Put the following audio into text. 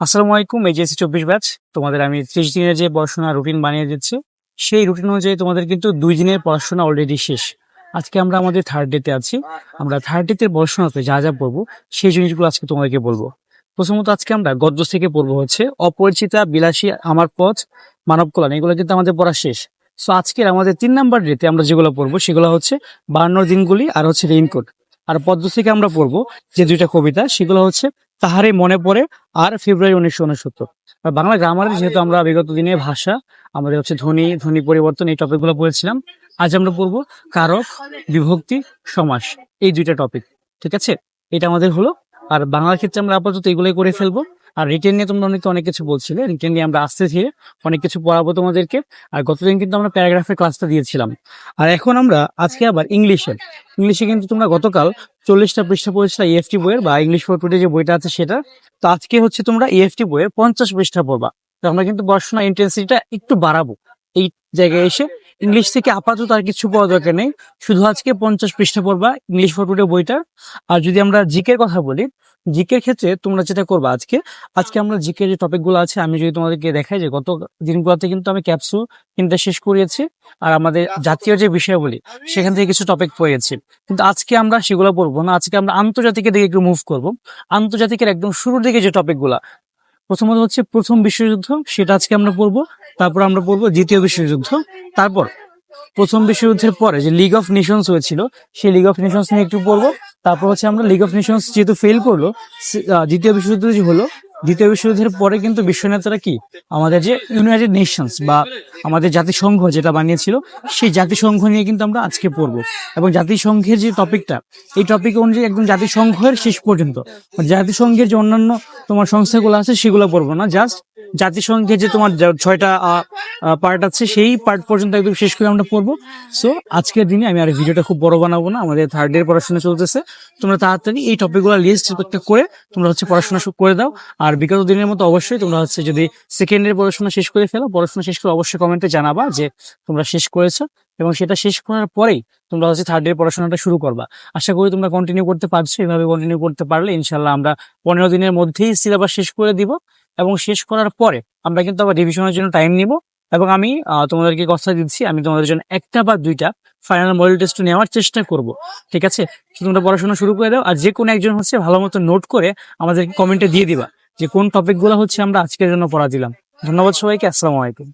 আসসালামু আলাইকুম এজিএসি চব্বিশ ব্যাচ। তোমাদের আমি ত্রিশ দিনের যে পড়াশোনা রুটিন বানিয়ে দিচ্ছি, সেই রুটিন অনুযায়ী তোমাদের কিন্তু দুই দিনের পড়াশোনা অলরেডি শেষ। আজকে আমরা আমাদের থার্ড ডেতে আছি। আমরা থার্ড ডেতে পড়াশোনাতে যা যা পড়ব, সেই জিনিসগুলো আজকে তোমাদেরকে বলব। প্রথমত আজকে আমরা গদ্য থেকে পড়ব হচ্ছে, অপরিচিতা, বিলাসী, আমার পথ, মানব কল্যাণ। এগুলো কিন্তু আমাদের পড়া শেষ। সো আজকের আমাদের তিন নাম্বার ডেতে আমরা যেগুলো পড়ব, সেগুলো হচ্ছে বান্ন দিনগুলি আর হচ্ছে রেইনকোট আর পদ্ম থেকে আমরা পড়ব যে দুইটা কবিতা, সেগুলো হচ্ছে তাহারে মনে পড়ে আর ফেব্রুয়ারি উনিশশো উনসত্তর। বাংলা গ্রামারে যেহেতু আমরা বিগত দিনে ভাষা, আমাদের হচ্ছে ধ্বনি ধ্বনি পরিবর্তন এই টপিকগুলো পড়েছিলাম, আজ আমরা বলব কারক, বিভক্তি, সমাস, এই দুইটা টপিক ঠিক আছে? এটা আমাদের হলো, আর বাংলার ক্ষেত্রে আমরা আপাতত এগুলোই করে ফেলব। আর রিটেন নিয়ে তোমরা অনেকে অনেক কিছু বলছিলে। রিটেন নিয়ে আমরা আস্তে ধীরে অনেক কিছু পড়াবো তোমাদেরকে। আর গতদিন কিন্তু আমরা প্যারাগ্রাফের ক্লাসটা দিয়েছিলাম। আর এখন আমরা আজকে আবার ইংলিশে ইংলিশে কিন্তু তোমরা গতকাল চল্লিশটা পৃষ্ঠা পড়েছিল ইএফটি বইয়ের বা ইংলিশ ফর যে বইটা আছে সেটা। তো আজকে হচ্ছে তোমরা ইএফটি বইয়ের পঞ্চাশ পৃষ্ঠা পড়বা। তো আমরা কিন্তু পড়াশোনা ইন্টেন্সিটিটা একটু বাড়াবো। এই জায়গায় এসে ইংলিশ থেকে আপাতত আর কিছু পড়া দরকার নেই। শুধু আজকে পঞ্চাশ পৃষ্ঠা পড়বা ইংলিশ ফর টুডে বইটা। আর যদি আমরা জিকের কথা বলি জিকের ক্ষেত্রে তোমরা যেটা করবা আজকে আজকে আমরা জিকের যে টপিকগুলো আছে, আমি যদি তোমাদেরকে দেখাই যে গত দিনগুলোতে কিন্তু আমি ক্যাপসুল কিনতে শেষ করিয়েছি। আর আমাদের জাতীয় যে বিষয়গুলি সেখান থেকে কিছু টপিক পড়েছি কিন্তু আজকে আমরা সেগুলো পড়ব না। আজকে আমরা আন্তর্জাতিকের দিকে একটু মুভ করব। আন্তর্জাতিকের একদম শুরুর দিকে যে টপিকগুলা প্রথমত হচ্ছে প্রথম বিশ্বযুদ্ধ, সেটা আজকে আমরা পড়ব তারপর আমরা পড়ব দ্বিতীয় বিশ্বযুদ্ধ। তারপর প্রথম বিশ্বযুদ্ধের পরে যে লিগ অফ নেশনস হয়েছিল, সেই লিগ অফ নেশনস নিয়ে একটু পড়ব তারপর হচ্ছে আমরা লিগ অফ নেশনস যেহেতু ফেল করল দ্বিতীয় বিশ্বযুদ্ধ যে হলো দ্বিতীয় বিশ্বযুদ্ধের পরে কিন্তু বিশ্ব নেতারা কি? আমাদের যে ইউনাইটেড নেশনস বা আমাদের জাতিসংঘ যেটা বানিয়েছিল, সেই জাতিসংঘ নিয়ে কিন্তু আমরা আজকে পড়ব। এবং জাতিসংঘের যে টপিকটা এই টপিক অনুযায়ী একদম জাতিসংঘের শেষ পর্যন্ত। জাতিসংঘের যে অন্যান্য তোমার সংস্থাগুলো আছে, সেগুলো পড়ব না জাস্ট জাতিসংঘের যে তোমার ছয়টা পার্ট আছে, সেই পার্ট পর্যন্ত একদম শেষ করে আমরা পড়ব। সো আজকের দিনে আমি আর ভিডিওটা খুব বড় বানাবো না, আমাদের থার্ড ইয়ার পড়াশোনা চলতেছে। তোমরা তাড়াতাড়ি এই টপিকগুলো লিস্ট করে তোমরা হচ্ছে পড়াশোনা করে দাও। আর বিগত দিনের মতো অবশ্যই তোমরা হচ্ছে যদি সেকেন্ড ইয়ার পড়াশোনা শেষ করে ফেলো, পড়াশোনা শেষ করে অবশ্যই কমেন্টে জানাবা যে তোমরা শেষ করেছ। এবং সেটা শেষ করার পরেই তোমরা হচ্ছে থার্ড ইয়ার পড়াশোনাটা শুরু করবা। আশা করি তোমরা কন্টিনিউ করতে পারছ, এভাবে কন্টিনিউ করতে পারলে ইনশাল্লাহ আমরা পনেরো দিনের মধ্যেই সিলেবাস শেষ করে দিব এবং শেষ করার পরে আমরা কিন্তু আবার রিভিশনের জন্য টাইম নিব এবং আমি তোমাদেরকে কথা দিচ্ছি, আমি তোমাদের জন্য একটা বা দুইটা ফাইনাল মডেল টেস্ট নেওয়ার চেষ্টা করব, ঠিক আছে? তোমরা পড়াশোনা শুরু করে দাও আর যে কোনো একজন হচ্ছে ভালো মতো নোট করে আমাদেরকে কমেন্টে দিয়ে দিবা যে কোন টপিকগুলো হচ্ছে আমরা আজকের জন্য পড়া দিলাম। ধন্যবাদ সবাইকে, আসসালামু আলাইকুম।